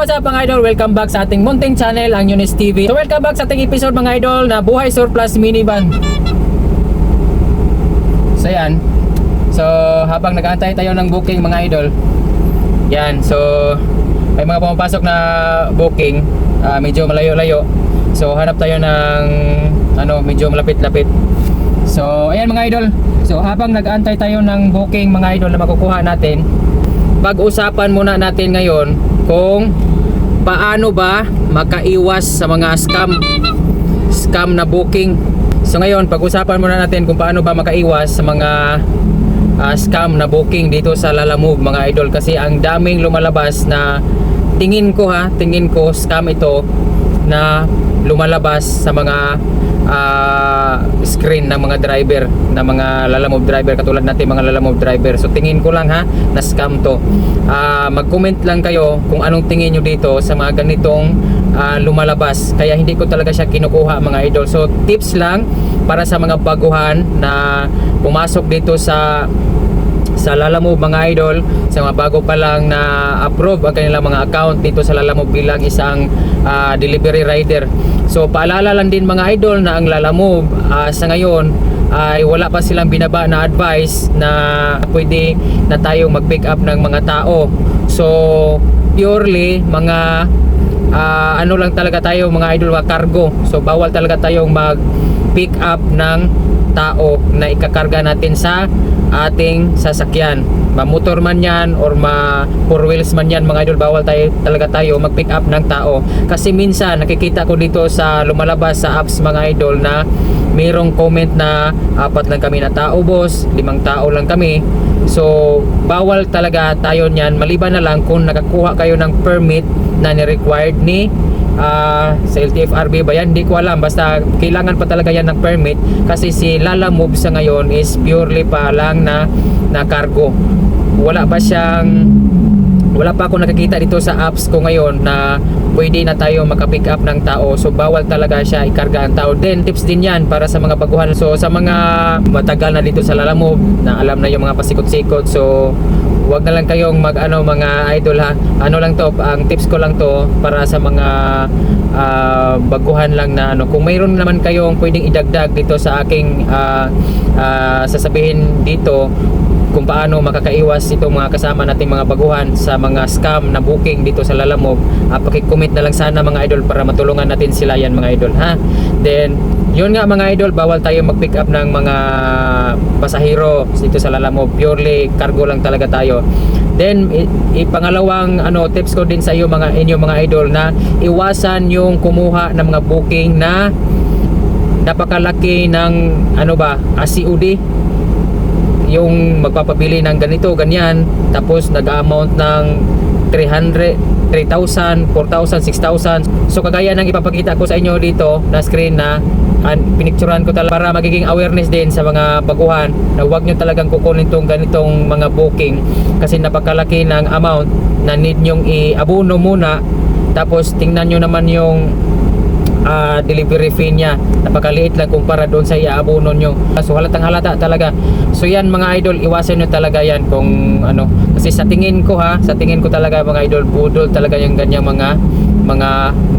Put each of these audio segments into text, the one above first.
what's up mga idol? Welcome back sa ating munting channel, ang Yunis TV. So welcome back sa ating episode mga idol na Buhay Surplus Minivan. So yan. So habang nag-aantay tayo ng booking mga idol. Yan, so may mga pumapasok na booking, ah, medyo malayo-layo. So hanap tayo ng ano, medyo malapit-lapit. So ayan mga idol. So habang nag-aantay tayo ng booking mga idol na makukuha natin, pag-usapan muna natin ngayon kung paano ba makaiwas sa mga scam scam na booking. So ngayon, pag-usapan muna natin kung paano ba makaiwas sa mga ah, scam na booking dito sa Lalamove mga idol kasi ang daming lumalabas na tingin ko ha, tingin ko scam ito na lumalabas sa mga ah, screen ng mga driver ng mga Lalamove driver katulad natin mga Lalamove driver. So tingin ko lang ha na scam to. Ah, mag-comment lang kayo kung anong tingin nyo dito sa mga ganitong ah, lumalabas. Kaya hindi ko talaga siya kinukuha mga idol. So tips lang para sa mga baguhan na pumasok dito sa sa Lalamove mga idol sa mga bago pa lang na approve ang kanilang mga account dito sa Lalamove bilang isang ah, delivery rider. So paalala lang din mga idol na ang Lalamove ah, sa ngayon ay wala pa silang binaba na advice na pwede na tayong mag-pick up ng mga tao. So purely mga ah, ano lang talaga tayo mga idol mga cargo. So bawal talaga tayong mag pick up ng tao na ikakarga natin sa ating sasakyan. Ma-motor man yan or ma four wheels man yan mga idol bawal tayo talaga tayo mag pick up ng tao. Kasi minsan nakikita ko dito sa lumalabas sa apps mga idol na mayroong comment na apat lang kami na tao boss limang tao lang kami. So bawal talaga tayo niyan maliban na lang kung nakakuha kayo ng permit na ni-required ni ah, sa LTFRB ba yan? Hindi ko alam. Basta kailangan pa talaga yan ng permit kasi si Lala Move sa ngayon is purely pa lang na, na cargo. Wala pa siyang wala pa ako nakikita dito sa apps ko ngayon na pwede na tayo makapick up ng tao so bawal talaga siya ikarga ang tao then tips din yan para sa mga baguhan so sa mga matagal na dito sa Lalamove na alam na yung mga pasikot-sikot so wag na lang kayong mag ano mga idol ha? Ano lang to ang tips ko lang to para sa mga ah, baguhan lang na ano kung mayroon naman kayong pwedeng idagdag dito sa aking ah, ah, sasabihin dito kung paano makakaiwas itong mga kasama nating mga baguhan sa mga scam na booking dito sa Lalamove uh, pakicomment na lang sana mga idol para matulungan natin sila yan mga idol ha? Then yun nga mga idol bawal tayo mag pick up ng mga pasahero dito sa Lalamove. Purely cargo lang talaga tayo. Then ipangalawang ano tips ko din sa iyo mga inyo mga idol na iwasan yung kumuha ng mga booking na napakalaki ng ano ba ah, COD yung magpapabili ng ganito, ganyan, tapos nag-amount ng 300, 3,000, 4,000, 6,000. So kagaya ng ipapakita ko sa inyo dito na screen na an, pinicturan ko talaga para magiging awareness din sa mga baguhan na huwag nyo talagang kukunin tong ganitong mga booking kasi napakalaki ng amount na need nyong i-abuno muna tapos tingnan nyo naman yung ah, delivery fee niya. Napakaliit lang kumpara doon sa iaabuno nyo. So halatang halata talaga. So yan mga idol iwasan nyo talaga yan kung ano. Kasi sa tingin ko ha sa tingin ko talaga mga idol budol talaga yung ganyang mga mga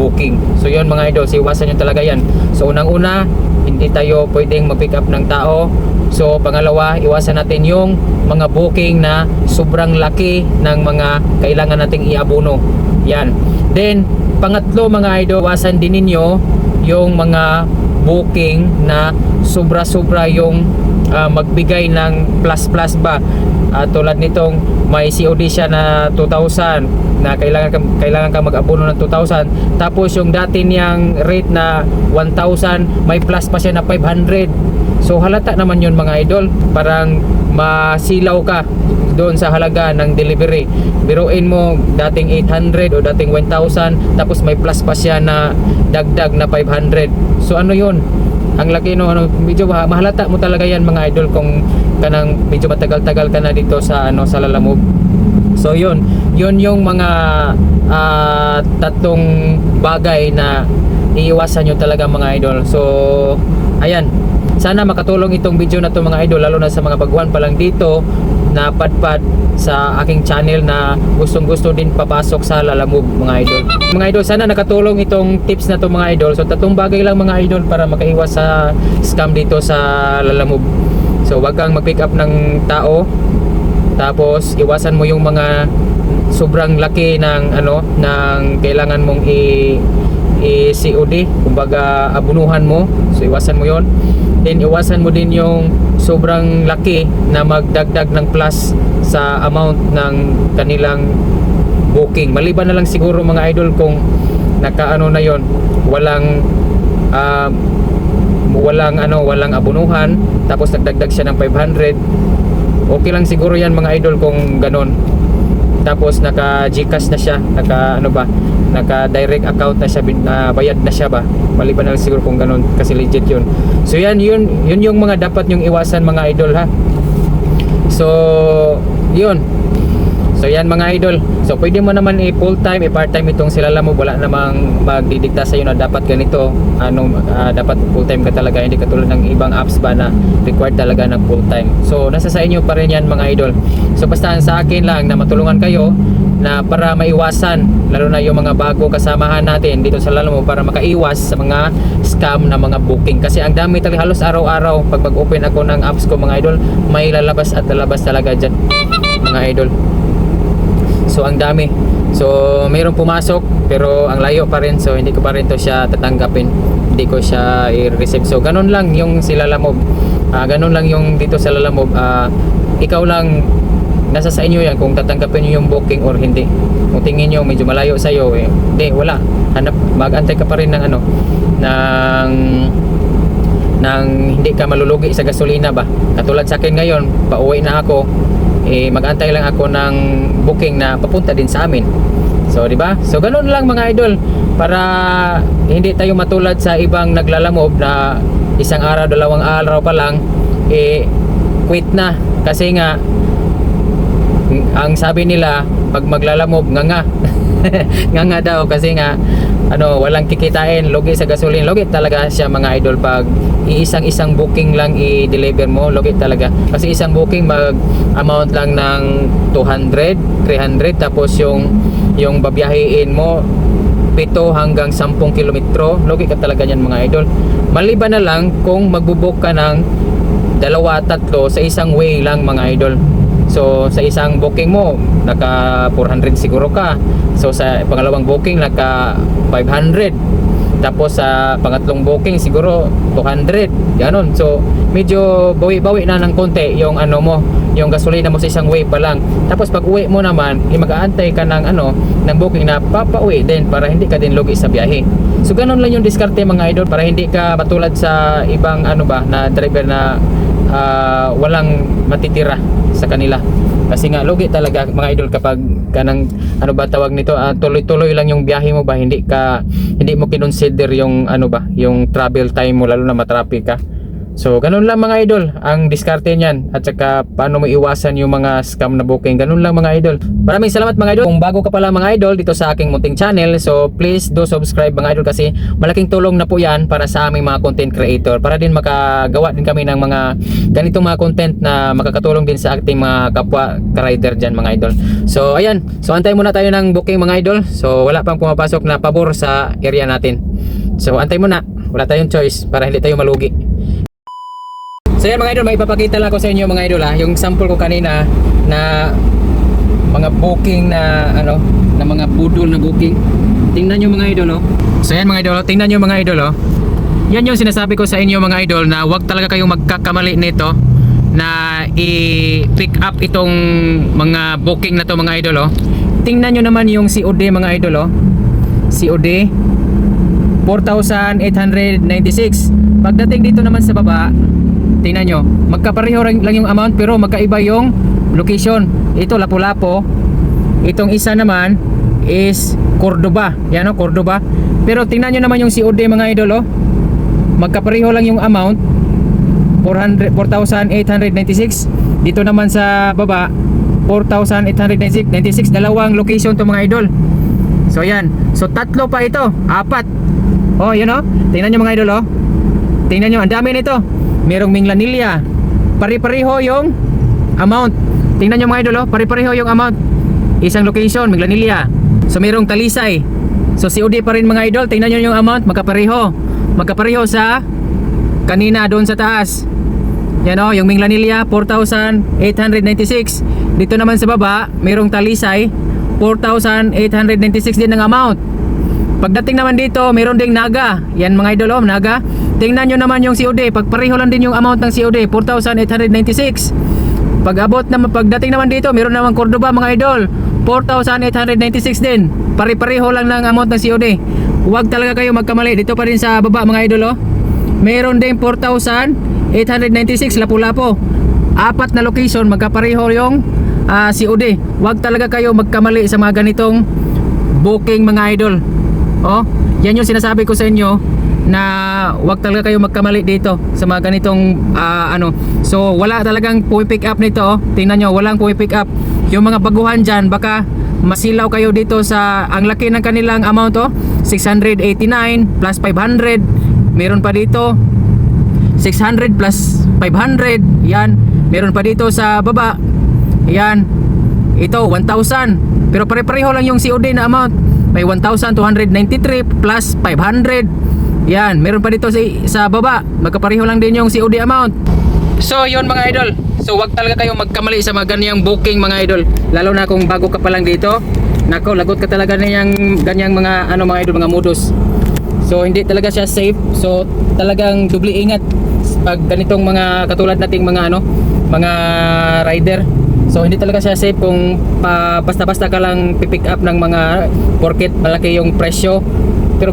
booking. So yun mga idol iwasan nyo talaga yan. So unang una hindi tayo pwedeng mag-pick up ng tao. So pangalawa iwasan natin yung mga booking na sobrang laki ng mga kailangan nating iabuno. Yan. Then pangatlo mga idol iwasan din ninyo yung mga booking na sobra-sobra yung ah, magbigay ng plus plus ba. Ah, tulad nitong may COD siya na 2,000 na kailangan ka, kailangan ka mag-abono ng 2,000 tapos yung dati niyang rate na 1,000 may plus pa siya na 500 so halata naman yun mga idol. Parang masilaw ka doon sa halaga ng delivery. Biruin mo dating 800 o dating 1,000 tapos may plus pa siya na dagdag na 500 so ano yun? Ang laki no ano medyo ma- mahalata mo talaga yan mga idol kung kanang medyo matagal-tagal ka na dito sa ano sa Lalamove. So yun. Yun yung mga ah, tatlong bagay na iiwasan nyo talaga mga idol. So ayan. Sana makatulong itong video na to mga idol lalo na sa mga baguhan pa lang dito na padpad sa aking channel na gustong gusto din papasok sa Lalamove mga idol. Mga idol, sana nakatulong itong tips na to mga idol. So tatong bagay lang mga idol para makaiwas sa scam dito sa Lalamove. So wag kang mag-pick up ng tao tapos iwasan mo yung mga sobrang laki ng ano ng kailangan mong i i COD kumbaga abunuhan mo. So iwasan mo yon then iwasan mo din yung sobrang laki na magdagdag ng plus sa amount ng kanilang booking. Maliban na lang siguro mga idol kung nakaano na yon walang ah, walang ano walang abunuhan tapos nagdagdag siya ng 500 okay lang siguro yan mga idol kung ganon tapos naka GCash na siya naka ano ba naka direct account na siya bin- bayad na siya ba? Maliban na lang siguro kung ganon kasi legit yun. So yan yun yun yung mga dapat yung iwasan mga idol ha? So yun So yan mga idol. So pwede mo naman i full time, i part time itong sila mo wala namang magdidikta sa iyo na dapat ganito. Ano ah, dapat full time ka talaga hindi katulad ng ibang apps ba na required talaga ng full time. So nasa sa inyo pa rin yan mga idol. So basta sa akin lang na matulungan kayo na para maiwasan lalo na yung mga bago kasamahan natin dito sa Lalo mo para makaiwas sa mga scam na mga booking kasi ang dami talaga halos araw-araw pag mag-open ako ng apps ko mga idol may lalabas at lalabas talaga dyan mga idol So ang dami. So mayroong pumasok pero ang layo pa rin so hindi ko pa rin to siya tatanggapin. Hindi ko siya i-receive. So ganun lang yung sila Lamob. Ah ganun lang yung dito sa Lamob. Ah ikaw lang nasa sa inyo yan kung tatanggapin niyo yung booking or hindi. Kung tingin niyo medyo malayo sa iyo eh, hindi wala. Hanap magantay ka pa rin ng ano ng nang hindi ka malulugi sa gasolina ba katulad sa akin ngayon pauwi na ako eh magantay lang ako ng booking na papunta din sa amin. So di ba? So ganun lang mga idol. Para hindi tayo matulad sa ibang naglalamob na isang araw dalawang araw pa lang eh quit na. Kasi nga ang sabi nila pag maglalamob nga nga. Nga nga daw. Kasi nga ano walang kikitain. Logi sa gasolina. Logi talaga siya mga idol. Pag iisang isang booking lang i-deliver mo logi talaga. Kasi isang booking mag amount lang ng 200 300 tapos yung yung babiyahiin mo 7 hanggang 10 kilometro. Logi ka talaga yan mga idol. Maliban na lang kung magbubook ka ng dalawa tatlo sa isang way lang mga idol So sa isang booking mo naka 400 siguro ka. So sa pangalawang booking naka 500. Tapos sa pangatlong booking siguro 200. Ganon. So medyo bawi-bawi na ng konti yung ano mo, yung gasolina mo sa isang way pa lang. Tapos pag uwi mo naman, eh, mag-aantay ka ng ano, ng booking na papauwi din para hindi ka din lugi sa biyahe. So ganon lang yung diskarte mga idol para hindi ka matulad sa ibang ano ba na driver na ah, walang matitira sa kanila. Kasi nga lugi talaga mga idol kapag kanang ano ba tawag nito ah, tuloy-tuloy lang yung biyahe mo ba hindi ka hindi mo kinonsider yung ano ba yung travel time mo lalo na matraffic ka So, ganun lang mga idol, ang diskarte niyan at saka paano mo iwasan yung mga scam na booking. Ganun lang mga idol. Maraming salamat mga idol. Kung bago ka pala mga idol dito sa aking munting channel, so please do subscribe mga idol kasi malaking tulong na po yan para sa aming mga content creator. Para din makagawa din kami ng mga ganitong mga content na makakatulong din sa ating mga kapwa ka-rider dyan mga idol. So, ayan. So, antay muna tayo ng booking mga idol. So, wala pang pumapasok na pabor sa area natin. So, antay muna. Wala tayong choice para hindi tayo malugi. So yan mga idol, may ipapakita lang ako sa inyo mga idol ha, yung sample ko kanina na mga booking na ano, na mga budol na booking. Tingnan nyo mga idol oh. So yan mga idol, oh, tingnan nyo mga idol oh. Yan yung sinasabi ko sa inyo mga idol na wag talaga kayong magkakamali nito na i-pick up itong mga booking na to mga idol oh. Tingnan nyo naman yung COD mga idol oh. COD 4,896 Pagdating dito naman sa baba Tingnan nyo Magkapareho lang yung amount pero magkaiba yung location. Ito Lapu-Lapu. Itong isa naman is Cordoba. Yan o Cordoba. Pero tingnan nyo naman yung COD mga idol oh. Magkapareho lang yung amount. 400 4,896 Dito naman sa baba 4,896 96 Dalawang location to mga idol. So yan. So tatlo pa ito. Apat. Oh yun oh. Tingnan nyo mga idol oh. Tingnan nyo Ang dami nito merong Minglanilla. Pare-pareho yung amount. Tingnan nyo mga idol, oh. pare-pareho yung amount. Isang location, Minglanilla. So merong Talisay. So COD pa rin mga idol. Tingnan nyo yung amount, magkapareho. Magkapareho sa kanina doon sa taas. Yan o, yung Minglanilla 4,896. Dito naman sa baba, merong Talisay 4,896 din ng amount. Pagdating naman dito, meron ding Naga. Yan mga idol, oh, Naga. Tingnan nyo naman yung COD. Pagpareho lang din yung amount ng COD, 4,896. Pag abot naman, pagdating naman dito, meron naman Cordoba mga idol. 4,896 din. Pare-pareho lang ng amount ng COD. Huwag talaga kayo magkamali. Dito pa rin sa baba mga idol, oh. Meron ding 4,896 Lapu-Lapu. Apat na location, magkapareho yung ah, COD. Huwag talaga kayo magkamali sa mga ganitong booking mga idol. Oh, yan yung sinasabi ko sa inyo na wag talaga kayo magkamali dito sa mga ganitong ah, ano. So wala talagang pumipick up nito. Oh. Tingnan nyo, walang pumipick up. Yung mga baguhan dyan, baka masilaw kayo dito sa ang laki ng kanilang amount oh. 689 plus 500. Meron pa dito 600 plus 500. Yan. Meron pa dito sa baba. Yan. Ito 1,000. Pero pare-pareho lang yung COD na amount. May 1,293 plus 500. Yan, meron pa dito sa, sa baba. Magkapareho lang din yung COD amount. So, yun mga idol. So, wag talaga kayo magkamali sa mga ganyang booking mga idol. Lalo na kung bago ka pa lang dito. Nako, lagot ka talaga niyang ganyang mga ano mga idol, mga modus. So, hindi talaga siya safe. So, talagang dubli ingat pag ganitong mga katulad nating mga ano, mga rider. So hindi talaga siya safe kung pa, basta-basta ka lang pipick up ng mga porket malaki yung presyo. Pero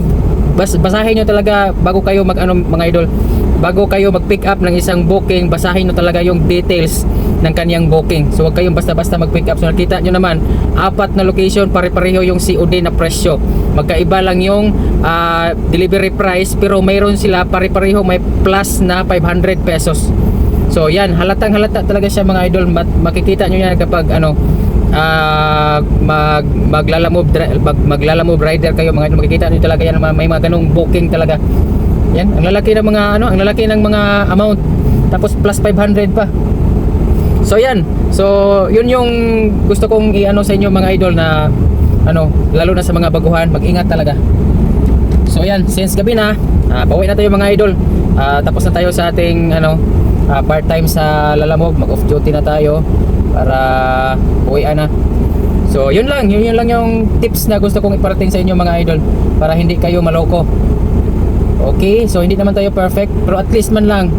bas, basahin nyo talaga bago kayo mag ano mga idol. Bago kayo mag-pick up ng isang booking, basahin nyo talaga yung details ng kanyang booking. So huwag kayong basta-basta mag-pick up. So nakita nyo naman, apat na location, pare-pareho yung COD na presyo. Magkaiba lang yung ah, delivery price pero mayroon sila pare-pareho may plus na 500 pesos. So yan, halatang halata talaga siya mga idol. Mat- makikita nyo yan kapag ano ah, mag maglalamove dri- mag, maglalamove rider kayo mga. Makikita nyo talaga yan may mga ganung booking talaga. Yan, ang lalaki ng mga ano, ang lalaki ng mga amount. Tapos plus 500 pa. So yan. So yun yung gusto kong i-ano sa inyo mga idol na ano, lalo na sa mga baguhan, mag-ingat talaga. So yan, since gabi na, uh, pauwi na tayo mga idol. Ah, tapos na tayo sa ating ano, ah, part-time sa Lalamog, mag-off duty na tayo para uwian na. So yun lang, yun, yun lang yung tips na gusto kong iparating sa inyo mga idol para hindi kayo maloko. Okay, so hindi naman tayo perfect, pero at least man lang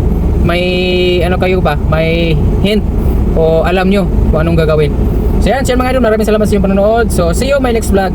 may ano kayo ba, may hint o alam nyo kung anong gagawin. So yan, so mga idol, maraming salamat sa inyong panonood. So see you my next vlog.